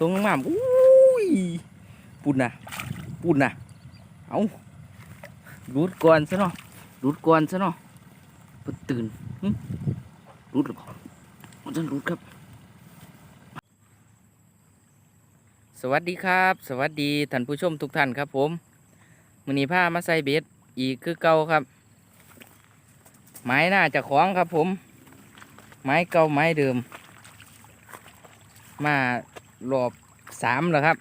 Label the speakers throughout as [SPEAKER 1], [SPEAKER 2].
[SPEAKER 1] ตรงงามอุ้ยปุ่นนะปุ่นนะเอารูดก่อนซะเนาะรูดก่อนซะเนาะเพิ่นตื่นรูดหรือเปล่ามันจะรูดครับ สวัสดีครับ สวัสดีท่านผู้ชมทุกท่านครับผมมือนีผ้ามาใส่เบ็ดอีกคือเก่าครับ ไม้น่าจะของครับผม ไม้เก่าไม้เดิม มา รอบสามแล้วครับ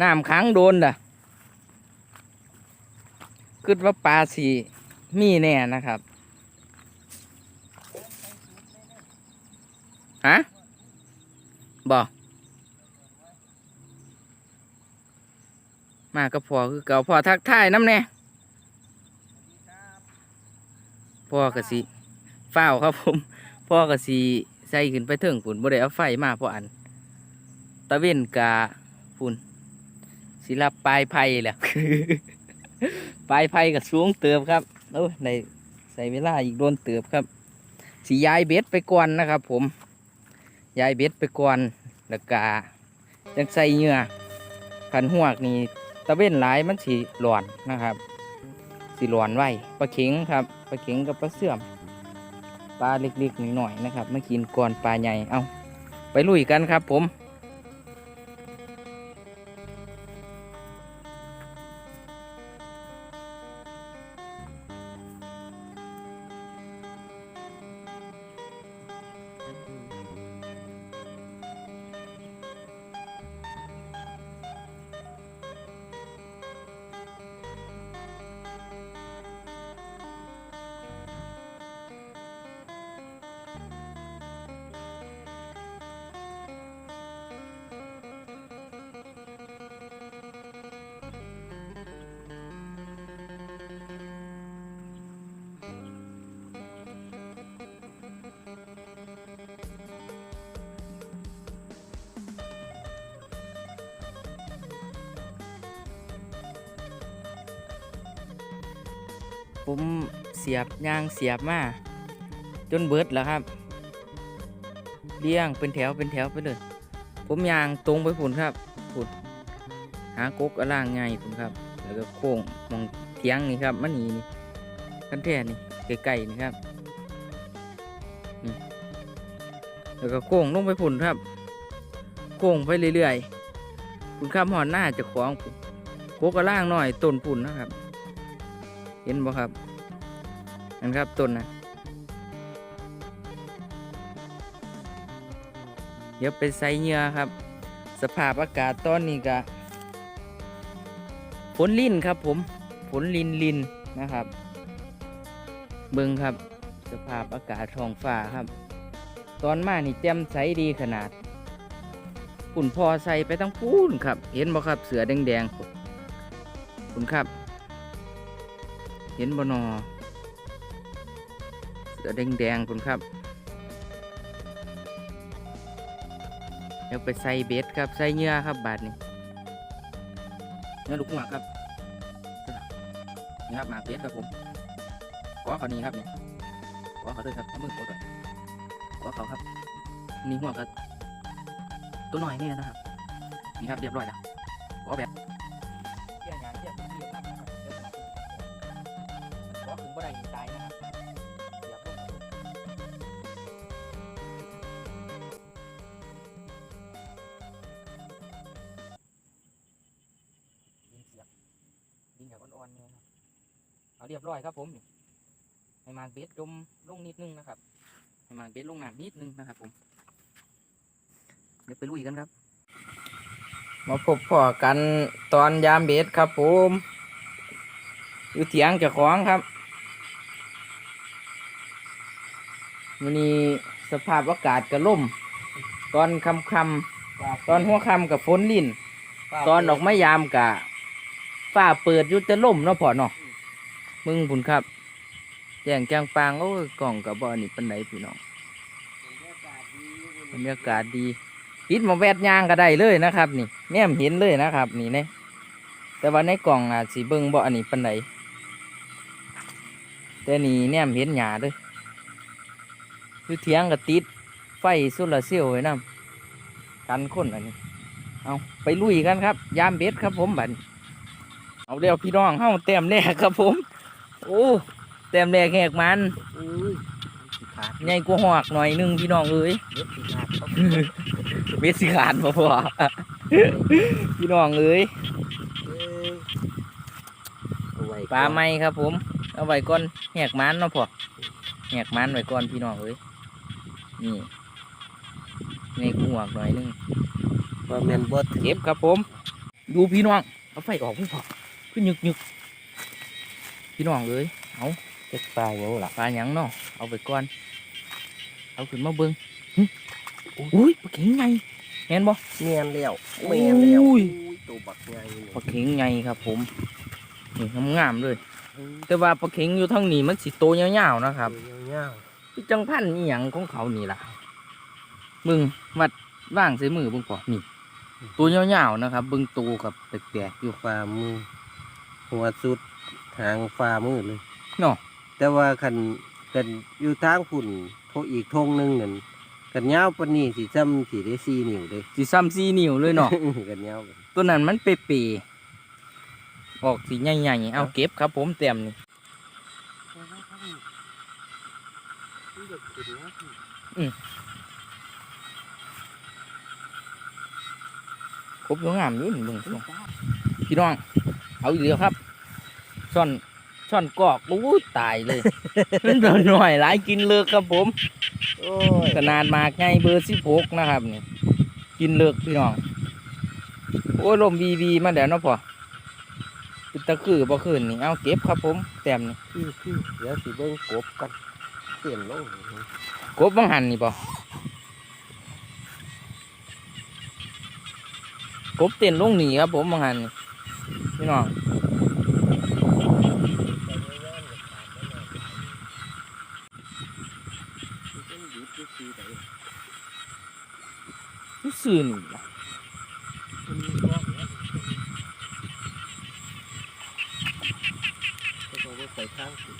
[SPEAKER 1] น้ำขังโดนด่ะคิดว่าปลาสีมีแน่นะครับ ฮะบอกมาก็พอคือเก่าพอทักทายน้ำแน่พ่อกะสิฝ้าครับผม พ่อกะสิ ใส่ขึ้นไปเถิงฝุ่นบ่ได้เอาไฟมาเพราะอัน ตะเว้นกาฝุ่นสิรับปลายไผ่แหละปลายไผ่กับสูงเติบครับโอ้ในใส่เวลาอีกโดนเติบครับสิย้ายเบ็ดไปก่อนนะครับ ผมย้ายเบ็ดไปก่อนแล้วกาจังใส่เหงื่อขันหวกนี่ตะเว้นหลายมันสีหลอนนะครับสีหลอนไว้ปลาเข็งครับปลาเข็งกับปลาเสื่อม ปลาเล็กๆหน่อยๆนะครับมากินก่อนปลาใหญ่เอาไปลุยกันครับผม ผมเสียบยางเสียบมาจนเบิดแล้วครับเลี้ยงเป็นแถวเป็นแถวไปเลย ผมยางตรงไปผุนครับผุนหากกอล่างไงผุนครับ แล้วก็โค้งมองเทียงนี่ครับมันนี่นี่คันแท่นี่ใกล้ๆนี่ครับแล้วก็โค้งลงไปผุนครับ โค้งไปเรื่อยๆผุนข้ามหอนหน้าจะคล้าของผุนกกอล่างหน่อยต้นผุนนะครับ เห็นบ่ครับนั่นครับต้นนะเดี๋ยวไปใส่เหงื่อครับ สภาพอากาศตอนนี้ก็ฝนลินครับผมฝนลินลินนะครับ เบิ่งครับ สภาพอากาศท้องฟ้าครับ ตอนมานี่แจ่มใสดีขนาดปุ่นพอใส่ไปตั้งปูนครับ เห็นบ่ครับเสือแดงๆคุณครับ เห็นบนอเสือแดงแดงๆคุณครับเดี๋ยวไปใส่เบ็ดครับใส่เหงื่อครับบาทนี้เนื้อลูกหมาครับนี่ครับหมากเบ็ดครับผมขอเขานี้ครับเนี่ยขอเขาด้วยครับเอามือขอด้วยขอเขาครับนี่หัวครับตัวหน่อยเนี่ยนะครับนี่ครับเรียบร้อยแล้วขอแบบ ครับผมนี่ให้มากเบ็ดจมลงนิดนึงนะครับให้มากเบ็ดลงน้ำนิดนึงนะครับผม เดี๋ยวไปลุยกันครับ มาพบพ่อกันตอนยามเบ็ดครับผมอยู่เถียงเจ้าของครับวันนี้สภาพอากาศกระล่ม ตอนคำคำๆตอนหัวคำกับฝนลิ่น ตอนออกไม้ยามกะฝ้าเปิดอยู่แต่ล่มเนาะพ่อเนาะ มึงผุนครับแจ้งแจ้งปางโอ้ยกล่องกับบ่อนี่ปันไหนพี่น้องบรรยากาศดีปิดมาแวดยางก็ได้เลยนะครับ นี่แนมเห็นเลยนะครับ นี่เนี่ยแต่ว่าในกล่องอาจสีเบิ้งบ่อนนี้ปันไหนแต่นี่แนมเห็นหยาด้วยคือเทียงกับติดไฟโซลาเซลล์ไว้นำกันคนอันนี้ เอาไปลุยกันครับ ยามเบ็ดครับผมบันเอาเร็วพี่น้องเฮาเต็มแรกครับผม โอ้เต็มแรกแหกมัน
[SPEAKER 2] อุ้ยสิขาด
[SPEAKER 1] ใหญ่กว่าหอกหน่อยหนึงพี่น้องเอ้ย
[SPEAKER 2] เด็ดสิขาดเขา
[SPEAKER 1] เบ็ดสิขาดบ่พอพี่น้องเอ้ย
[SPEAKER 2] เอ้ยเอาไว้
[SPEAKER 1] ปลาไม้ครับผม เอาไว้ก่อนแหกมันเนาะพอแหกมันไว้ก่อนพี่น้องเอ้ยนี่ใหญ่กว่าหอกหน่อยหนึง
[SPEAKER 2] ว่าแม่นบ่ถึง
[SPEAKER 1] เก็บครับผม ดูพี่น้องเอาไฟออกพี่พอขึ้นยึกยึก พี่น้องเอ้ย
[SPEAKER 2] เจ็ดปลาหยังล่ะ
[SPEAKER 1] ปลาหยังเนาะเอาไปก่อนเอาขึ้นมาเบิ้งหึอุ้ยปลาเข็งไงเห็นบ่
[SPEAKER 2] แม่นแล้ว
[SPEAKER 1] โอ้
[SPEAKER 2] แม่นแล้ว
[SPEAKER 1] อุ้ย
[SPEAKER 2] ตัวบักใหญ่นี่
[SPEAKER 1] ปลาเข็งไงครับ ผมนี่งามๆเลย แต่ว่าปลาเข็งอยู่ทางนี้มันสิโตยาวๆนะครับ
[SPEAKER 2] ตัวยาว
[SPEAKER 1] คือจังพันนี่หยังของเขานี่ล่ะมึงวัดว่างใส่มือเบิ่งพอนี่ตัวยาวๆนะครับเบิ่งตูกับแปลกๆอยู่
[SPEAKER 2] ๆฝ่ามือหัวสุด ทางฝ่ามือเลย
[SPEAKER 1] เนาะ
[SPEAKER 2] แต่ว่าคันกันอยู่ทางพุ่นโทอีกทงหนึงนั่นกันยาวปานนี้สิจำสิได้4นิ้วเด้
[SPEAKER 1] สิซ้ำซีนิ้วเลยเนาะ
[SPEAKER 2] กันยาวกัน
[SPEAKER 1] ตัวนั้นมันเปเปออกสีใหญ่ๆเอาเก็บครับผมเต็มนี่ครบยังงามอยู่นี่เบิ่งส่งพี่น้อง เอาอีกแล้วครับ ช่อนช่อนกอกอู้ยตายเลย มันโดนหน่อยหลายกินเลิกครับผม
[SPEAKER 2] โอ้ย
[SPEAKER 1] ขนาดหมากไงเบอร์สิบหกนะครับนี่กินเลิกพี่น้องโอ้ยลมบีบีมาเดี๋ยวเนาะพอปิดตะคือบ่คืนนี่เอาเก็บครับผมแต้มนี่
[SPEAKER 2] คือคือเดี๋ยวสิเบิ่งกบกันเปลี่ยนลง
[SPEAKER 1] กบบังหันนี่บ่กบเต้นลงหนีครับผมบังหันนี่พี่น้อง รู้สึกนี่ล่ะ
[SPEAKER 2] ใส่ข้างสิ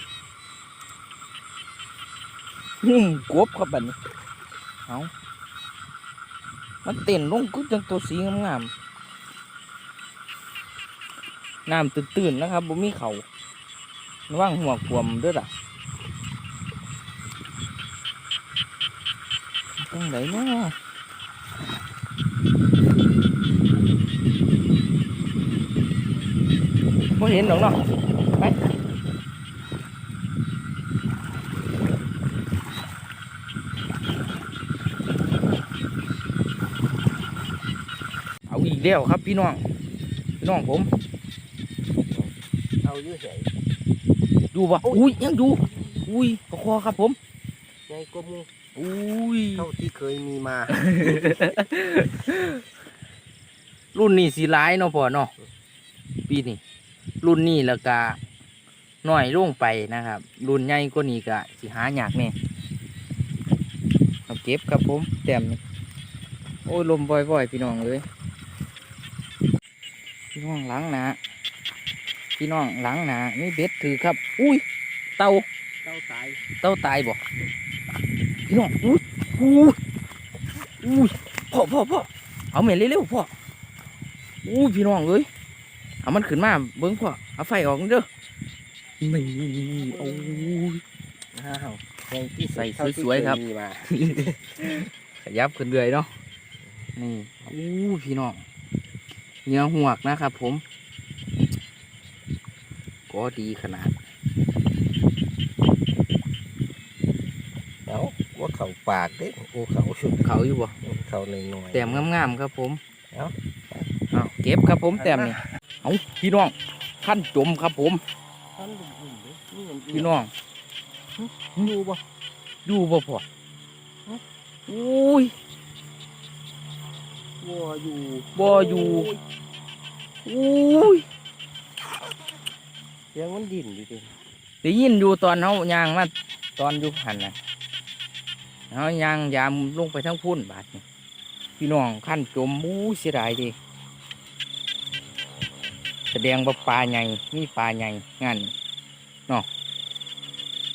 [SPEAKER 1] อืมกบครับบัดนี้เอามันเต้นลงก็จังตัวสีงามๆน้ำตื่นๆนะครับบ่มีเขาว่างหัวขวมด้วยล่ะจังไหนเนาะ เห็นหรอกเนาะไปเอาอีกแล้วครับพี่น้องพี่น้องผม
[SPEAKER 2] เอาอยู่ไส
[SPEAKER 1] ดูบ่อุ้ยยังดู อุ้ยปลาคอครับผม
[SPEAKER 2] ไงก็มู
[SPEAKER 1] อุ้ย
[SPEAKER 2] เท่าที่เคยมีมา
[SPEAKER 1] รุ่นนี้สีร้ายเนาะพ่อเนาะปีนี้ รุ่นนี้แล้วก็น้อยลงไปนะครับ รุ่นใหญ่กว่านี้ก็สิหายากแน่เอาเก็บครับผมแต้มนี่โอ้ยลมบ่อยๆ พี่น้องเลยพี่น้องหลังหนาพี่น้องหลังหนานี่เบ็ดถือครับ อุ้ยเต่า
[SPEAKER 2] เต้าตาย
[SPEAKER 1] เต้าตายบ่พี่น้องอุ้ยอุ้ยอุ้ยพ่อพ่อพ่อเอาเม็ดเร็วๆพ่ออุ้ยพี่น้องเอ้ย เอามันขึ้นมาเบิ้งพ่อเอาไฟออกเด้อนี่โอ้ย
[SPEAKER 2] อ้าวไงที่
[SPEAKER 1] ใส่
[SPEAKER 2] เท่าที่
[SPEAKER 1] สวยๆครับ
[SPEAKER 2] เมีมา
[SPEAKER 1] ขยับขึ้นเรื่อยเนาะนี่อู้พี่น้องเนื้อหวกนะครับผม ก็ดีขนาด
[SPEAKER 2] เอาว่าเขาปากเด้โอ้เขาชุด
[SPEAKER 1] เขาอยู่บ่
[SPEAKER 2] เขาหน่อยๆ
[SPEAKER 1] แต้มงามๆครับผม
[SPEAKER 2] เอ้า
[SPEAKER 1] เอาเก็บครับผมแต้มนี่ เอาพี่น้องขั้นจมครับผม
[SPEAKER 2] ท่านลุงๆเด้นี่มัน
[SPEAKER 1] พี่น้อง
[SPEAKER 2] อยู่บ่
[SPEAKER 1] ดูบ่พออุ้ย
[SPEAKER 2] บ่อยู่
[SPEAKER 1] บ่อยู่อุ้ย
[SPEAKER 2] เสียงมันดิ่นอยู่ดิ
[SPEAKER 1] ได้ยินอยู่ตอนเฮาย่างมาตอนอยู่หันนะเฮาย่างยามลงไปทั้งพุ่นบาดนี่พี่น้องขั้นจมมู้เสียดายเดิ แสดงว่าปลาใหญ่มีปลาใหญ่งั้นเนาะ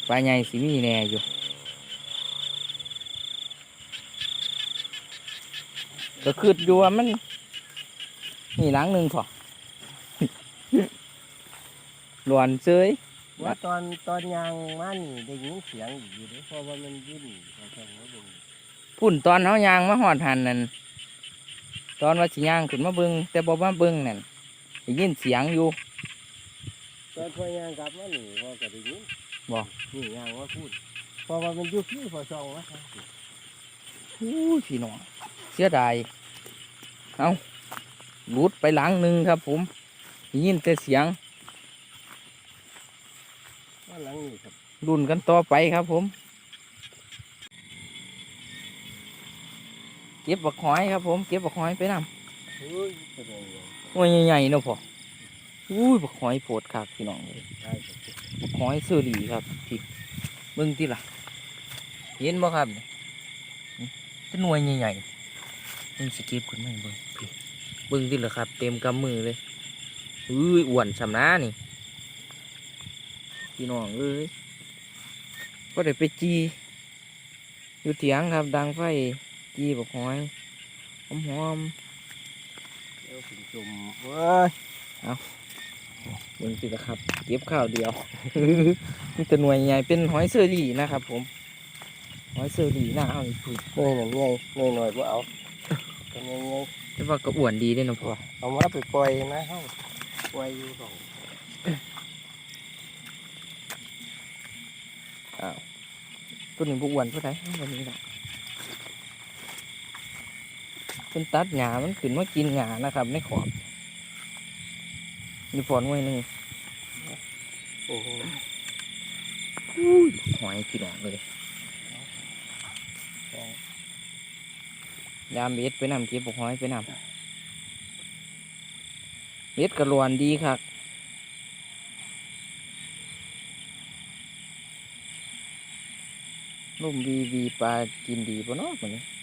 [SPEAKER 1] ปลาใหญ่สิมีแน่อยู่ก็คืดอยู่ว่ามันนี่หลังหนึ่งพอหลวนเซย
[SPEAKER 2] ว่าตอนตอนยางมานี่ได้ยินเสียงอยู่เด้อเพราะว่ามันยิ่นเขาแข่งว่าเบิ่ง
[SPEAKER 1] พุ่นตอนเฮายางมาหอดหันนั่นตอนว่าสิย่างขึ้นมาเบิงแต่บ่มาเบิงนั่น ได้ยินเสียงอยู่
[SPEAKER 2] ตอนพอยางกลับมานี่พ่อก็ได้ยิน
[SPEAKER 1] บ่
[SPEAKER 2] นี่ยางว่าพูดเพราะว่ามันอยู่ที่พอช่องวะครับ
[SPEAKER 1] อู้ยพี่น้องเสียดายเอาหลุดไปหลังหนึ่งครับ ผมได้ยินแต่เสียง
[SPEAKER 2] ว่าหลังนี่ครับ
[SPEAKER 1] รุ่นกันต่อไปครับผมเก็บบักหอยครับผมเก็บบักหอยไปนำ
[SPEAKER 2] เฮ้ยเป็นยังไง
[SPEAKER 1] โอ้ยใหญ่ๆเนาะพ่ออุ้ยบักหอยโผดครับพี่น้องเลย
[SPEAKER 2] ได้ครับ
[SPEAKER 1] บักหอยเสือหลีครับพี่เบิ่งที่ล่ะ เห็นบ่ครับนี่นี่เป็นหน่วยใหญ่ๆเบิ่งสเก็บขึ้นมาให้เบิ่งพี่เบิ่งที่ล่ะครับ เต็มกำมือเลยอุ้ยอ้วนสำน้านี่พี่น้องเอ้ยก็ได้ไปจีอยู่เถียงครับ ดังไฟจีบักหอยหอม
[SPEAKER 2] เดี๋ยวถึง จุ่มเว้ย
[SPEAKER 1] ๆเบิ่งสิล่ะครับ เก็บข้าวเดียวมีแต่หน่วยใหญ่เป็นหอยเสื้อหลีนะครับ ผม หอยเสื้อหลีน่าเอาอีกที
[SPEAKER 2] เน่ยหน่อยไงเน่ยหน่อยว่าเอาเป็นยังไง
[SPEAKER 1] แต่ว่าก็อ้วนดีเด้เนาะพ่อ
[SPEAKER 2] เอามาไปปล่อยนะเฮาปล่อยอยู่ของ
[SPEAKER 1] ตัวหนึ่งบุอ้วนเท่าไหร่วันนี้นะ เป็นตัดหญ้ามันขึ้นมากินหญ้านะครับในขอบมีฝนไว้หนึ่ง
[SPEAKER 2] โอ้โห
[SPEAKER 1] หอยพี่น้องเลยยามเบ็ดไปนำเก็บบุกหอยไปนำเบ็ดกระลวนดีครับลุ่มวีวีปลากินดีปะเนาะมันนี้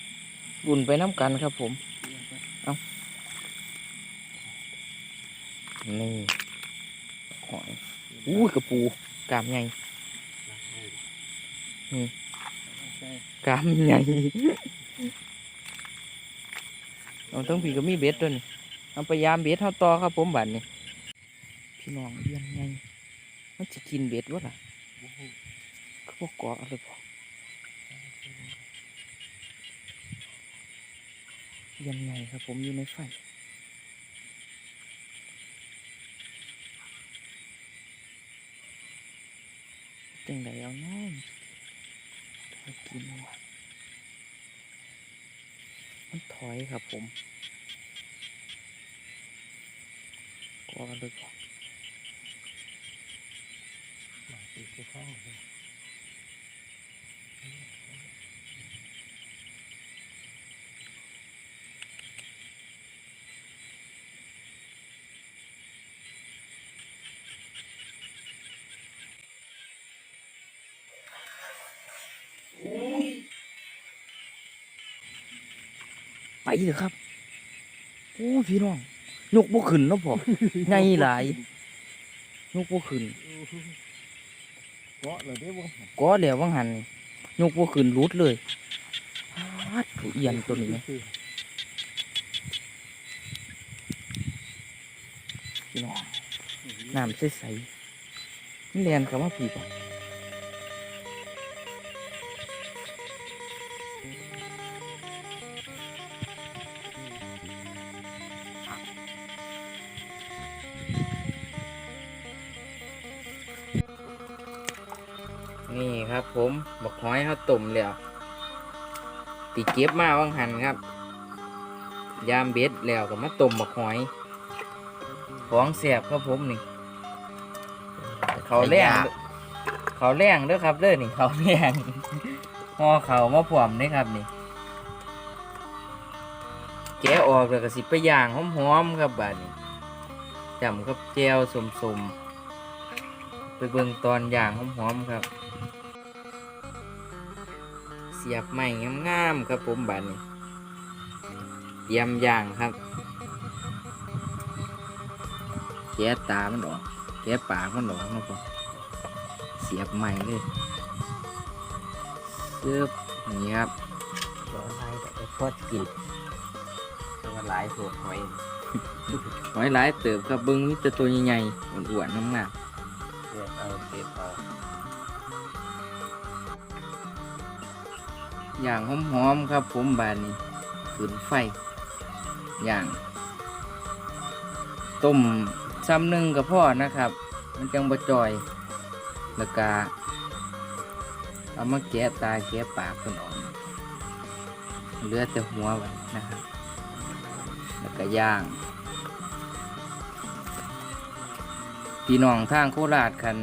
[SPEAKER 1] บุญไปน้ำกันครับผม เอานี่หอยอู้กระปูกามใหญ่กามใหญ่เอาต้องผีก็มีเบ็ดด้วยนี่เอาไปยามเบ็ดเท่าต่อครับผมบัดนี่พี่น้องเลี้ยงไงมันจะกินเบ็ดวะล่ะก็บอกกออะไรพอเยังไงครับผมอยู่ในไฟจังไดเอาน้องกินวะมันถอยครับผมกอเลยพอ
[SPEAKER 2] น ไปเลย
[SPEAKER 1] ครับโอ้พี่น้องยกบ่ขึ้นเนาะพอไงหลายยกบ่ขึ้น
[SPEAKER 2] เกาะเลยเด้บ่
[SPEAKER 1] ก็เดี๋ยวว่างหันนี่ยกบ่ขึ้นรุดเลยฮัดถูเอียนตัวนี้ไหมพี่น้องน้ำใสๆนี่แลนคำว่าผีป่ะ ผมบักหอยเขาต้มแล้ว ตีเก็บมาว่างหันครับ ยามเบ็ดแล้วก็มาต้มบักหอยของแสบครับผมนี่ เขาแรงเด้อเขาแรงเด้อครับเด้อนี่เขาแรงห่อเขามาผวมเด้อครับนี่แกะออกแล้วก็สิไปย่างหอมๆครับบาดนี้จำกับแจวสมๆไปเบิ่งตอนย่างหอมๆครับเสียบใหม่งามๆครับผมบาดนี้ เตรียมย่างครับแกะตามันออกแกะปากมันออกเนาะพ่อเสียบใหม่เลยเสือบนี่ครับ
[SPEAKER 2] เดี๋ยวอะไรแต่พอกินมันหลายโหดหอย
[SPEAKER 1] หอยหลายเติบครับเบิ้งมีแต่ตัวใหญ่ๆอ้วนๆน้ำหนัก
[SPEAKER 2] เก็บเอาเก็บเอา
[SPEAKER 1] อย่างหอมๆครับผมบานนี้ขืนไฟอย่างต้มซ้ำหนึ่งกับพ่อนะครับ มันจังบะจอยแล้วก็เอามาแกะตาแกะปากคนออกเหลือแต่หัวไว้นะครับ แล้วก็ย่างพี่น้องทางโคราชคัน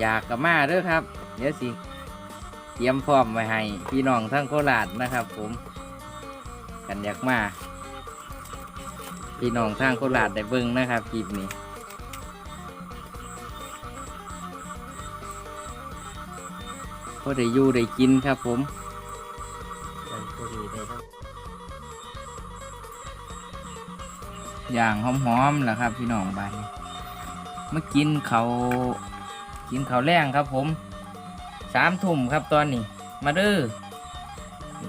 [SPEAKER 1] อยากกับมาเด้อครับ เดี๋ยวสิ เตรียมพร้อมไว้ให้พี่น้องทั้งโคราชนะครับ ผมกันอยากมาพี่น้องทางโคราชได้เบิ่งนะครับคลิปนี้ก็ได้อยู่ได้กินครับผมอย่างหอมๆนะครับ พี่น้องบ้านนี้มากินเขากินเขาแรงครับผม สามทุ่มครับตอนนี้ มาเด้อ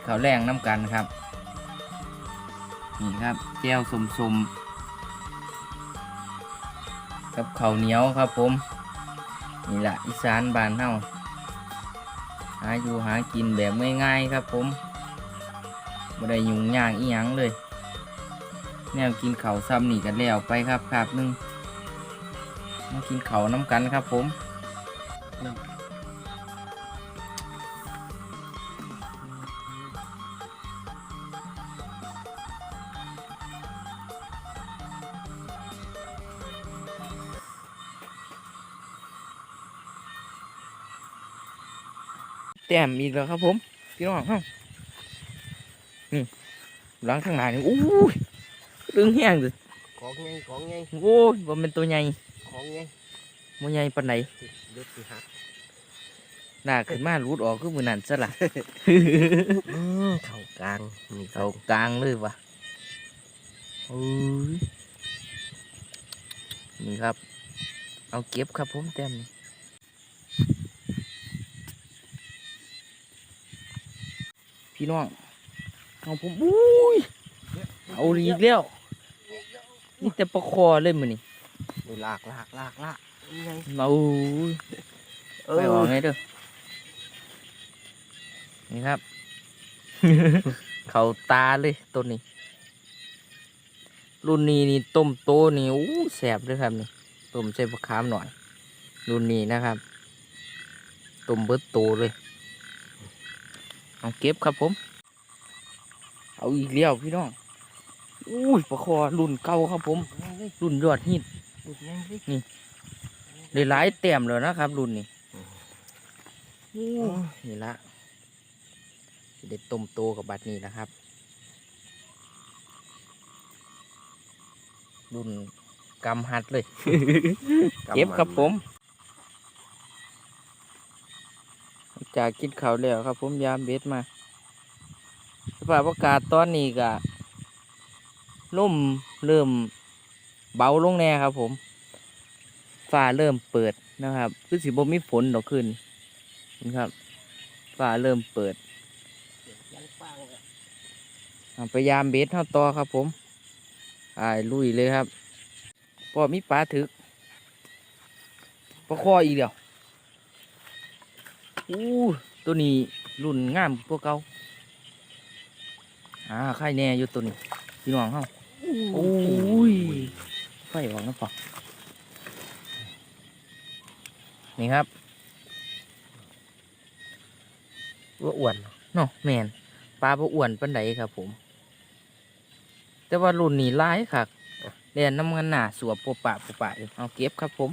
[SPEAKER 1] เขาวแรงน้ำกันครับ นี่ครับแก้วสมสมๆกับข้าวเหนียวครับผม นี่แหละอีสานบานเฮาหาอยู่หากินแบบง่ายๆครับผมไม่ได้ยุ่งยากอีหยังเลย แนวกินเขาวซ้ำนี่กันแล้วไปครับครับหนึงมากินเขาน้ำกันครับผม ต้มอีกแล้วครับ ผม พี่น้องเฮ้านี่หล้างข้างหน้านี่อู้ยตึงแห้งเลย
[SPEAKER 2] ของไงของไง
[SPEAKER 1] โอ้ยว่าเป็นตัวใหญ่
[SPEAKER 2] ของไง
[SPEAKER 1] มันใหญ่ปานไหน
[SPEAKER 2] เด็ดสิหัก
[SPEAKER 1] หน้าขึ้นมารูดออกคือมือนั่นซะละ
[SPEAKER 2] เข่ากลางนี่
[SPEAKER 1] เขากลางเลยวะโอ้ยนี่ครับ เอาเก็บครับผมแต้มนี่ พี่น้องเอาผมอุ้ยเอาอีกแล้วนี่แต่ประคอเลยมือนี่
[SPEAKER 2] นี่ลากลากลากลากนี่ไง
[SPEAKER 1] มาอุ้ย
[SPEAKER 2] เอ
[SPEAKER 1] ไปออก
[SPEAKER 2] อ
[SPEAKER 1] ไงเด้อนี่ครับ เขาตาเลยต้นนี้ รุ่นนี้นี่ต้มโตนี่อู้แสบเลยครับนี่ต้มใส่ผักขามหน่อย รุ่นนี้นะครับต้มเบิดโตเลย เอาเก็บครับผม เอาอีกแล้วพี่น้องอุ้ยปลาคอรุ่นเก่าครับผม รุ่นยอดฮิต
[SPEAKER 2] ดูดยังสิ
[SPEAKER 1] ได้หลายแต้มแล้วนะครับ รุ่นนี้
[SPEAKER 2] โอ้
[SPEAKER 1] นี่ละสิเด็ดต้มโตกับบัดนี้นะครับ รุ่นกำหัดเลย เก็บครับผมหลัง จากกินข้าแล้วครับ ผมยามเบ็ดมาสภาพอากาศตอนนี้ก็ลมเริ่มเบาลงแน่ครับ ผมฟ้าเริ่มเปิดนะครับคือสิบ่มีฝนดอกขึ้นนี่ครับฟ้าเริ่มเปิดพยายามเบ็ดเท่าต่อครับ ผมอ่ายลุยเลยครับพอมีปลาถึกปลาคออีกเดียว อู้ตัวนี้รุ่นงามพวกเก่าอ่าไข่แน่อยู่ตัวนี้พี่น้องเฮาโอ้ยไฟออกนะปอนี่ครับ
[SPEAKER 2] ว่าอ้วน
[SPEAKER 1] เนาะแมนปลาบ่อ้วนปันใดครับผม แต่ว่ารุ่นนี้หลายคักเรียนน้ำเงินหนาสวบปะปะปะปะเอาเก็บครับผม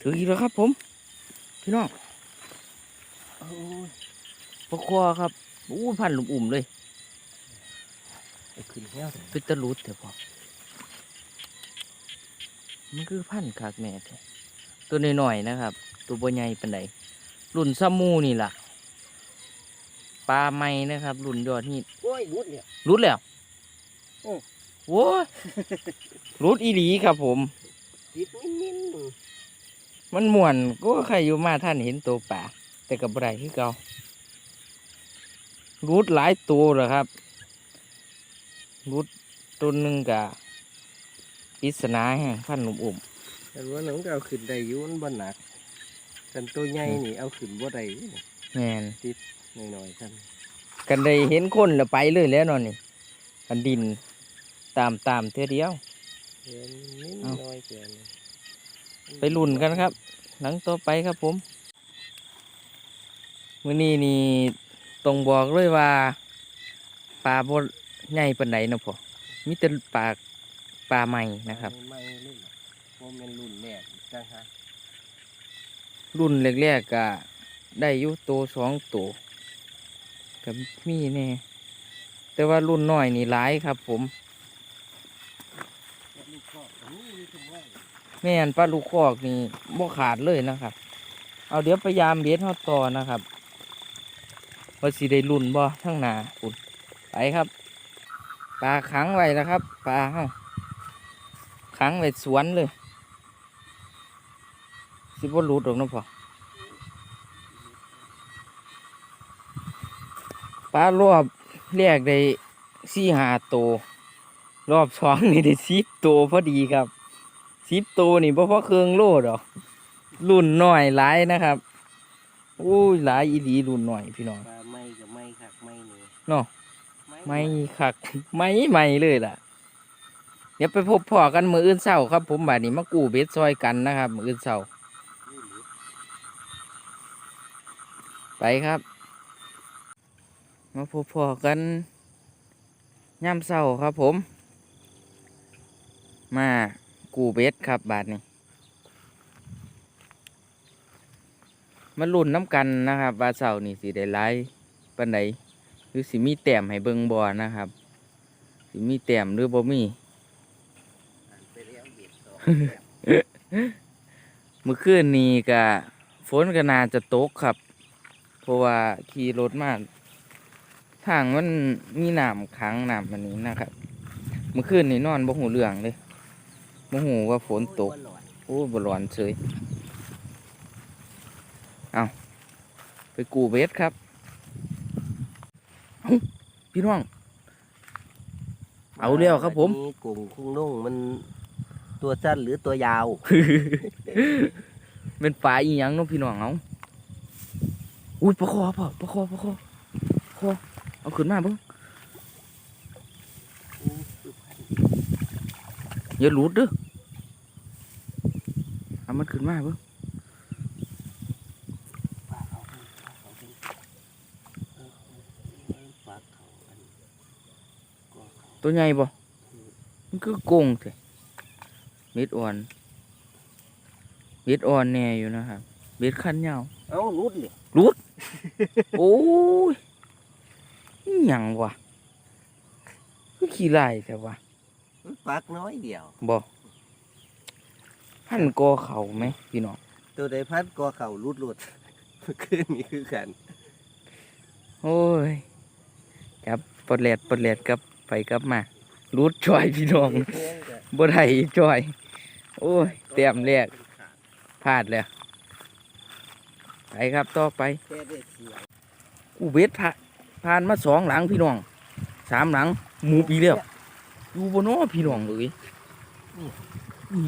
[SPEAKER 1] ถืออีกแล้วครับผม พี่น้อง ปลาคอครับอู้พันหลุมอุ่มเลย
[SPEAKER 2] ไอ้ขึ้นแล้ว
[SPEAKER 1] เป็นตะลุดเถอะพอมันคือพันธุ์คักแม่แท้ตัวน้อยๆนะครับ ตัวบ่ใหญ่ปันใดรุ่นซัมมูนี่ล่ะปลาไม้นะครับ รุ่นยอดฮิต
[SPEAKER 2] โอ้ยรุดเนี่ย
[SPEAKER 1] รุดแล้ว
[SPEAKER 2] โอ้
[SPEAKER 1] โว้ยรุดอีหลีครับผม
[SPEAKER 2] ติดนิ่ม
[SPEAKER 1] มันม่วนก็ใครอยู่มาท่านเห็นตัวป่า แต่กับไรคือเก่ารูดหลายตัวเหรอครับรุดต้นหนึ่งกะปริศนาแห่งพันหนุ่มอุ่ม
[SPEAKER 2] แต่ว่าหนังก็เอาขึ้นได้อยู่มันบ่หนักกันตัวใหญ่
[SPEAKER 1] อืม
[SPEAKER 2] นี่เอาขึ้นบ่ได้
[SPEAKER 1] แม่น
[SPEAKER 2] น้อยๆท่าน
[SPEAKER 1] กันได้เห็นคนแล้วไปเลยแล้วเนอนนี่กันดินตามตามเท่อเดียว
[SPEAKER 2] เห็นนิด
[SPEAKER 1] เอ้า
[SPEAKER 2] น้อยเกิน
[SPEAKER 1] ไปลุ่นกันครับ หลังต่อไปครับผม มื้อนี้นี่ต้องบอกเลยว่าปลาบ่ใหญ่ปานใดเนาะพ่อมีแต่ปลาปลาใหม่นะครับ
[SPEAKER 2] ไม่เล่นโมเมนรุ่นแรกอีกจังฮะ
[SPEAKER 1] รุ่นแรกๆก็ได้อยู่โตสองโตกับมีแน่แต่ว่ารุ่นน้อยนี่หลายครับ ผม
[SPEAKER 2] แล้วลูกก็อันนี้มีถุงไว้
[SPEAKER 1] แม่นปลาลูกคอกนี่บ่ขาดเลยนะครับ เอาเดี๋ยวพยายามเบ็ดเฮาต่อนะครับ ว่าสิได้รุ่นบ่ทั้งหนาคุณไปครับปลาขังไว้แล้วครับปลาเฮาขังไว้สวนเลย สิบ่หลุดหรอกเนะพ่อปลารอบแรกได้สี่ห้าตัวรอบสองนี่ได้สิบโตพอดีครับสิบโตนี่บ่พอเครื่องโลดหรอกรุ่นน้อยหลายนะครับ อุ้ยหลายอีหลีรุ่นน้อยพี่น้อง เนาะไม่คักไม่ใหม่เลยล่ะ เดี๋ยวไปพบพ่อกันมืออื่นเศร้าครับ ผมบาดนี้มากูเบ็ดซอยกันนะครับ มืออื่นเศร้าไปครับ มาพบพ่อกันย่ำเศร้าครับผม มากูเบ็ดครับบาดนี้มาลุ่นน้ำกันนะครับว่าเสาร์นี่สิได้ไล่ปันใดห รือสิมีแต้มให้เบิงบอนะครับ สิมีแต้มหรือบ่มี
[SPEAKER 2] อ่านไปแล้วเบ็ดสอง
[SPEAKER 1] เมื่อคืนนี้ก็ฝนก็น่าจะตกครับ เพราะว่าขี่รถมาทางมันมีน้ำขังน้ำอันนี้นะครับ เมื่อคืนนี้นอนบ่หูเรื่องเลยบ่หูว่าฝนตก
[SPEAKER 2] โอ้ยบ่หลอน
[SPEAKER 1] โอ้บร้อนเฉยเอาไปกูเวสครับ เอ้าพี่น้อง เอาแล้วครับผม
[SPEAKER 2] อันนี้กุ้งคุ้งนุ่งมันตัวสั้นหรือตัวยาว
[SPEAKER 1] เป็นปลาอีหยังเน้องพี่น้องเอาอุ้ยปลาคอพ่อปลาคอปลาคอปลาคอเอาขึ้นมาเบิ่งอย่าหลุดเด้อเอามันขึ้นมาเบิ่ง
[SPEAKER 2] ปลาเขาเป็นปลาเขาเป็นเออเออปลาเขาอันก็เขา
[SPEAKER 1] ตัวใหญ่บ่มันคือโกงเถอะเม็ดอ่อนเม็ดอ่อนแน่อยู่นะครับเม็ดคันยาว
[SPEAKER 2] เอ้ารุดเลย
[SPEAKER 1] โอ้ยอิหยังวะคือขี้ไล่แต่ว่า
[SPEAKER 2] ปลากน้อยเดียว
[SPEAKER 1] บ่พันกอเขาไหมพี่น้อง
[SPEAKER 2] ตัวใดพัดก็เขารุดรุดเมื่อคืนนี้คือกัน
[SPEAKER 1] โอ้ย ครับปลดแหลดปลดแหลดกลับ ไปกลับมารูดจอยพี่น้องบ่ได้จอย โอ้ยเตรียมแรกพลาดแล้วไปครับต่อไป
[SPEAKER 2] แค่ได้เสียง
[SPEAKER 1] กูเวทผ่าผ่านมาสองหลังพี่น้องสามหลังหมูปีแล้วอยู่บนน้อพี่น้องเลยนี่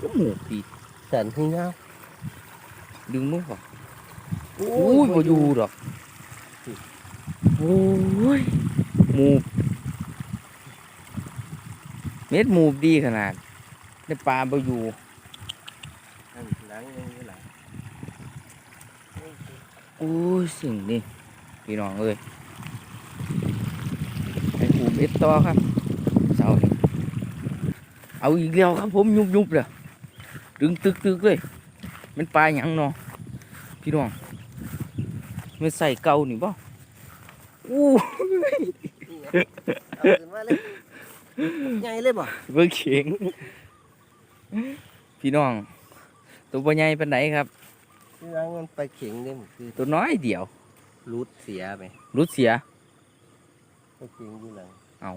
[SPEAKER 1] ก็หมูปี
[SPEAKER 2] สันขึ้นเงา
[SPEAKER 1] ดึงมือก่อนโอ้ยบ่อยู่ดอกโอ้ย หมูเม็ดหมูดีขนาดได้ปลาบ่อยู่
[SPEAKER 2] อันหลังยังอยู่หลัง
[SPEAKER 1] โอ้ยสิ่งนี้พี่น้องเอ้ยไปปลูกเม็ดต่อครับเสาร์นี้เอาอีกแล้วครับผมยุบยุบๆเลยดึงตึกตึกๆเลยมันปลาหยังเนาะพี่น้องมันใส่เก่านี่บ่อู้
[SPEAKER 2] เอาขึ้นมาเลยใหญ่เลยบ่
[SPEAKER 1] เบิ่งเข็ง พี่น้อง ตัวบ่ใหญ่ปานไหนครับ
[SPEAKER 2] หลังมันไปเข็งเลยมันคือ
[SPEAKER 1] ตัวน้อยเดียว
[SPEAKER 2] รุดเสียไป
[SPEAKER 1] รุดเสีย
[SPEAKER 2] ไปเข็งอยู่หลัง
[SPEAKER 1] เอา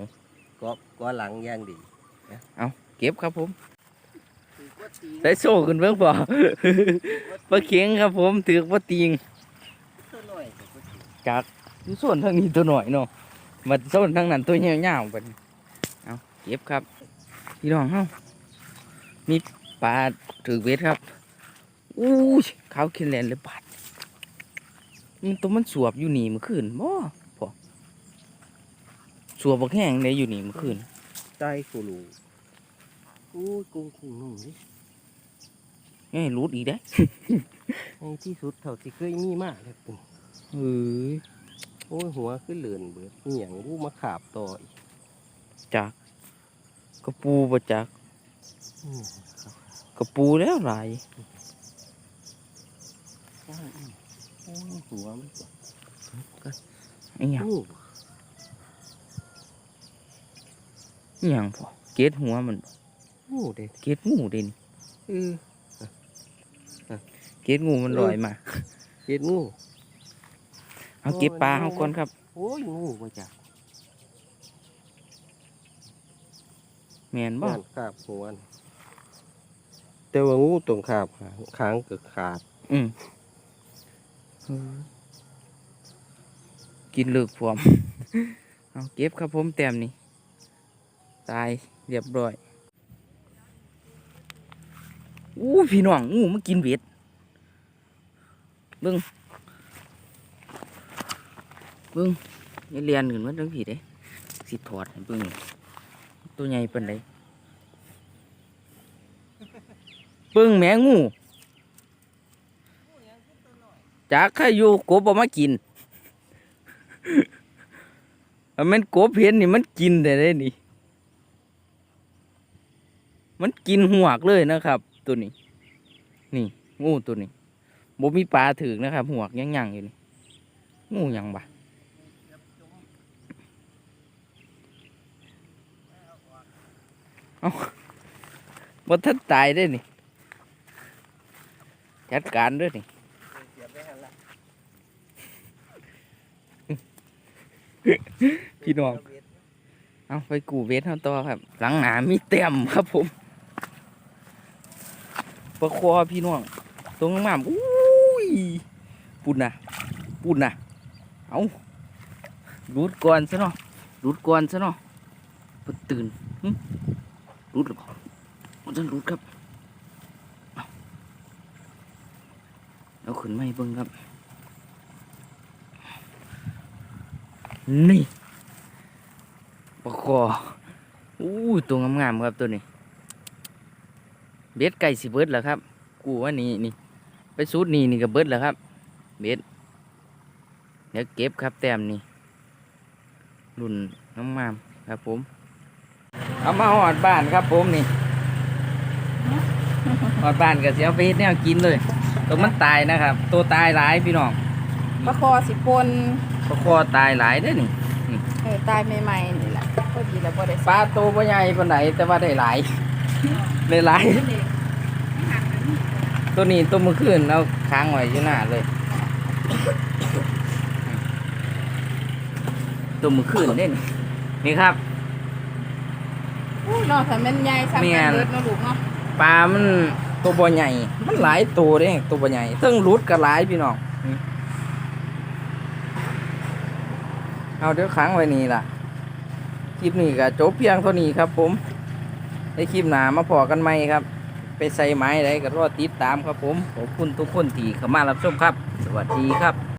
[SPEAKER 2] ก็ก็หลังอย่างดี
[SPEAKER 1] เก็บครับผมได้โซ่ขึ้นเบิ่งบ่ ปลาเข็งครับผมถือว่าติง
[SPEAKER 2] ตัวน้อยแต่ก็ตี
[SPEAKER 1] จากอยู่ส่วนทางนี้ตัวหน่อยเนาะ มาโซนทั้งนั้นตัวเหี่ยวๆไปเอาเก็บครับพี่น้องเฮามีปลาถือเวทครับอู้ยขาวขี้แลนเลยบาดมันตัวมันสวบอยู่นี่เมื่อคืนบ่พอสวบบักแห้งเลยอยู่นี่เมื่อคืน
[SPEAKER 2] ใจกูรู้อู้ยกุ้งกุ้งนุ่มนี่
[SPEAKER 1] ไงรูดอีกได้อ
[SPEAKER 2] ในที่สุดเท่าที่เคยมีมากเลยปุ่น
[SPEAKER 1] เฮ้ย
[SPEAKER 2] โอ้ยหัวขึ้นเหลือนเบิดนี่อย่างกูมาขาบต่ออีก
[SPEAKER 1] จากกระปูบ่จาก
[SPEAKER 2] อืมครับ
[SPEAKER 1] กระปูแล้วหลาย
[SPEAKER 2] โอ้ยโอ้ยหัวมัน
[SPEAKER 1] ไอ้หยัง
[SPEAKER 2] อู้
[SPEAKER 1] อิหยังพอเกตหัวมันบ่
[SPEAKER 2] อู้เด็ด
[SPEAKER 1] เกตงูเด่น
[SPEAKER 2] เออ
[SPEAKER 1] เกตงูมันลอยมา
[SPEAKER 2] เห็ดงู
[SPEAKER 1] เอาเก็บปลาเอาก่อนครับ
[SPEAKER 2] โอ้ยงูมาจาก
[SPEAKER 1] แม่นบ่
[SPEAKER 2] บ้านขาบหัวน่ะแต่ว่างูตรงขาบหางขางเกิดขาด
[SPEAKER 1] อืมเออกินเลือกพร้อม เอาเก็บครับผมแต้มนี่ ตายเรียบร้อยอู้พี่น้องงูมากินเบ็ดเบิ้ง เบิ้งนี่เรียนขึ้นมาทั้งผีเด้สิถอดเบิ้งตัวใหญ่เป็นไดเบิ้งแมงงูจากใครอยู่กบเอามากินอันมันกบเห็นนี่มันกินแต่ได้นี่ มันกินหวกเลยนะครับ ตัวนี้ นี่งูตัวนี้บ่มีปลาถึกนะครับหวกยังยังๆอยู่นี่งูยังบ เอาบทันตายได้อนี่ จัดการด้วยนี่พี่น้อง เอาไปกูเวทเท่าต่อครับ หลังหนามีเต็มครับผมประคอพี่น้อง ตรงหมามอุ้ยปุ่นนะปุ่นนะเอารูดก่อนซะเนาะรูดก่อนซะเนาะตื่น รูดหรือเปล่ามันจะรูดครับเอาเอาขึ้นมาให้เบิ่งครับ นี่ปลาคออู้ตัวงามๆครับตัวนี้ เบ็ดไก่สิเบิดแล้วครับ กูว่านี่นี่ไปสูดนี่นี่ก็เบิดแล้วครับ เบ็ดเดี๋ยวเก็บครับแต้มนี่รุ่นงามๆครับผม เอามาหอดบ้านครับผมนี่หอดบ้านก็เสียไปเฮ็ดแนวกินเลยตัวมันตายนะครับ ตัวตายหลายพี่น้อง
[SPEAKER 3] ปลาคอสิปน
[SPEAKER 1] ปลาคอตายหลายเด้อนี่
[SPEAKER 3] เออตายใหม่ๆนี่แหละพอดีแล้วบ่ได้
[SPEAKER 1] ปลาโตวบ่ใหญ่ปานใดแต่ว่าได้หลายได้หลายตัวนี้ตัวเมื่อคืนเอาค้างไว้อยู่หน้าเลยตัวเมื่อคืนเด่นนี่ครับ
[SPEAKER 3] อู้ เนาะถ้าแม่นใหญ่ซ้ำ
[SPEAKER 1] แม่
[SPEAKER 3] กัน
[SPEAKER 1] น
[SPEAKER 3] เบิดเนาะลูกเนาะ
[SPEAKER 1] ปลามันตัวบ่ใหญ่ มันหลายตัวเด้ตัวบ่ใหญ่เทั้งรุดก็หลายพี่น้องนี่เอาเดี๋ยวค้างไว้นี่ล่ะ คลิปนี้ก็จบเพียงเท่านี้ครับ ผมในคลิปหน้ามาพอกันไหมครับ ไปใส่ไม้อะไรก็รอติดตามครับผมขอบคุณทุกคนที่เข้ามารับชมครับ สวัสดีครับ